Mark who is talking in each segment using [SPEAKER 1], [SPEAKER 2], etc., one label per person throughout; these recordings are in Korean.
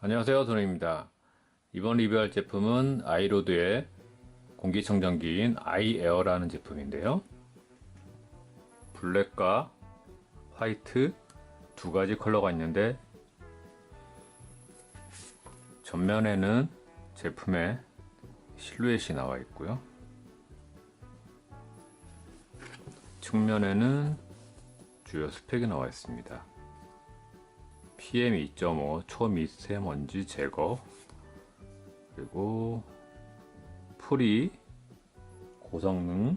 [SPEAKER 1] 안녕하세요 도노입니다. 이번 리뷰할 제품은 아이로드의 공기청정기인 아이에어라는 제품인데요. 블랙과 화이트 두 가지 컬러가 있는데 전면에는 제품의 실루엣이 나와 있고요. 측면에는 주요 스펙이 나와 있습니다 PM2.5 초미세먼지 제거 그리고 풀이 고성능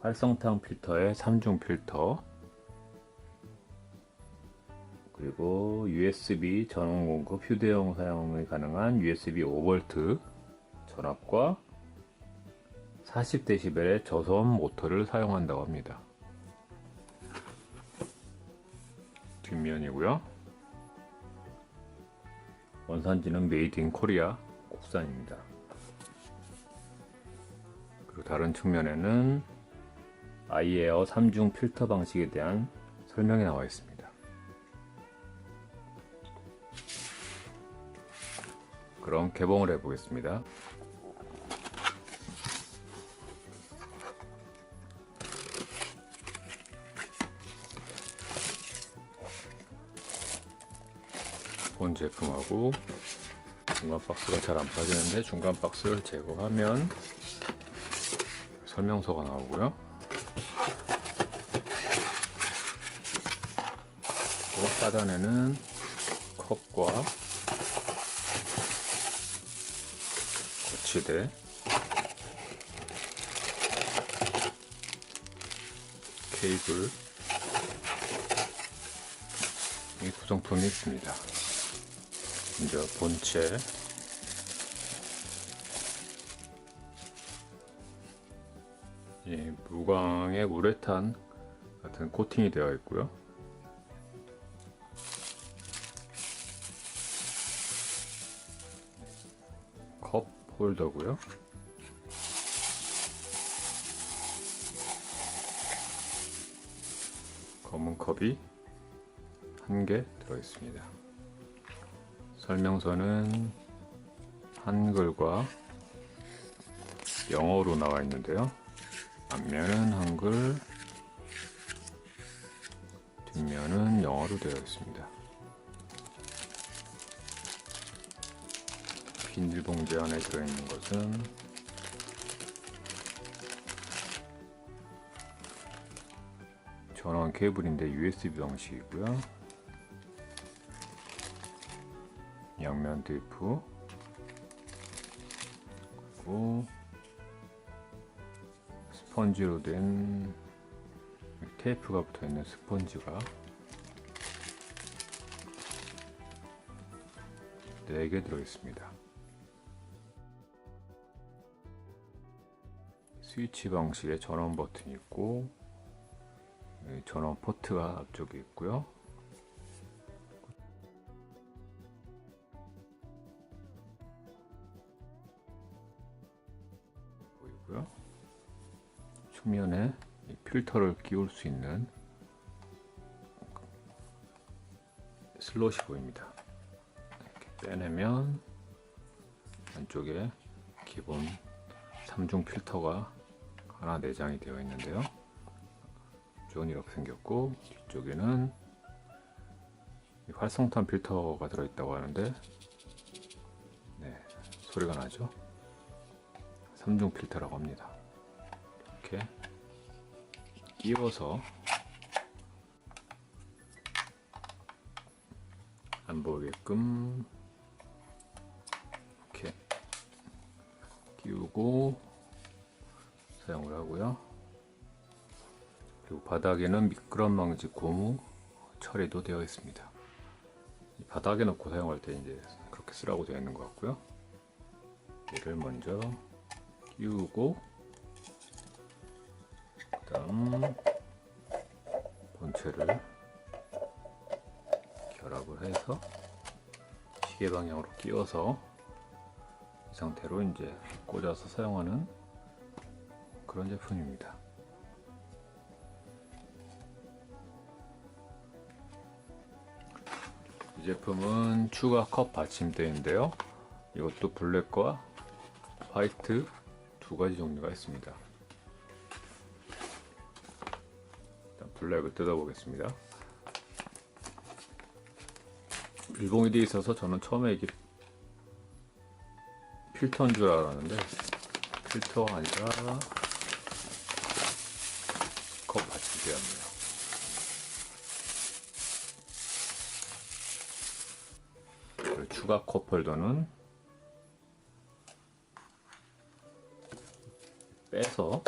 [SPEAKER 1] 활성탄 필터의 3중 필터 그리고 USB 전원 공급 휴대용 사용이 가능한 USB 5V 전압과 40dB의 저소음 모터를 사용한다고 합니다. 뒷면이고요. 원산지는 메이드 인 코리아 국산입니다. 그리고 다른 측면에는 아이에어 3중 필터 방식에 대한 설명이 나와 있습니다. 그럼 개봉을 해보겠습니다. 본 제품하고 중간 박스가 잘 안 빠지는데 중간 박스를 제거하면 설명서가 나오고요. 그리고 하단에는 컵과 거치대 케이블 이 구성품이 있습니다. 먼저 본체 이 무광의 우레탄 같은 코팅이 되어 있고요. 컵 홀더고요. 검은 컵이 한 개 들어 있습니다. 설명서는 한글과 영어로 나와 있는데요. 앞면은 한글, 뒷면은 영어로 되어 있습니다. 비닐봉지 안에 들어있는 것은 전원 케이블인데 USB 방식이고요. 양면 테이프 그리고 스펀지로 된 테이프가 붙어 있는 스펀지가 4개 들어 있습니다. 스위치 방식의 전원 버튼이 있고 전원 포트가 앞쪽에 있고요. 측면에 이 필터를 끼울 수 있는 슬롯이 보입니다. 이렇게 빼내면 안쪽에 기본 3중 필터가 하나 내장이 되어 있는데요. 이쪽은 이렇게 생겼고 뒤쪽에는 활성탄 필터가 들어있다고 하는데 네, 소리가 나죠. 3중 필터라고 합니다. 이렇게 끼워서 안 보이게끔 이렇게 끼우고 사용을 하고요. 그리고 바닥에는 미끄럼 방지 고무 처리도 되어 있습니다. 바닥에 놓고 사용할 때 이제 그렇게 쓰라고 되어 있는 것 같고요. 얘를 먼저 끼우고 그다음 본체를 결합을 해서 시계 방향으로 끼워서 이 상태로 이제 꽂아서 사용하는 그런 제품입니다. 이 제품은 추가 컵 받침대인데요. 이것도 블랙과 화이트 두 가지 종류가 있습니다. 블랙을 뜯어보겠습니다. 밀봉이 되어 있어서 저는 처음에 이게 필터인 줄 알았는데 필터가 아니라 컵 받침대였네요. 추가 컵 홀더는 빼서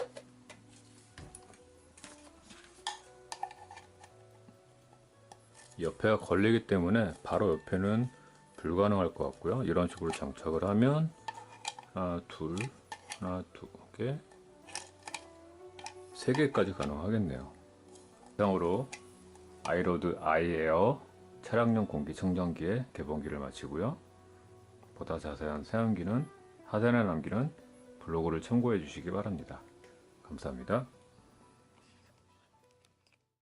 [SPEAKER 1] 옆에가 걸리기 때문에 바로 옆에는 불가능할 것 같고요. 이런 식으로 장착을 하면 하나, 둘, 하나, 두 개, 세 개까지 가능하겠네요. 이상으로 아이로드 아이에어 차량용 공기청정기의 개봉기를 마치고요. 보다 자세한 사용기는 하단에 남기는 블로그를 참고해 주시기 바랍니다. 감사합니다.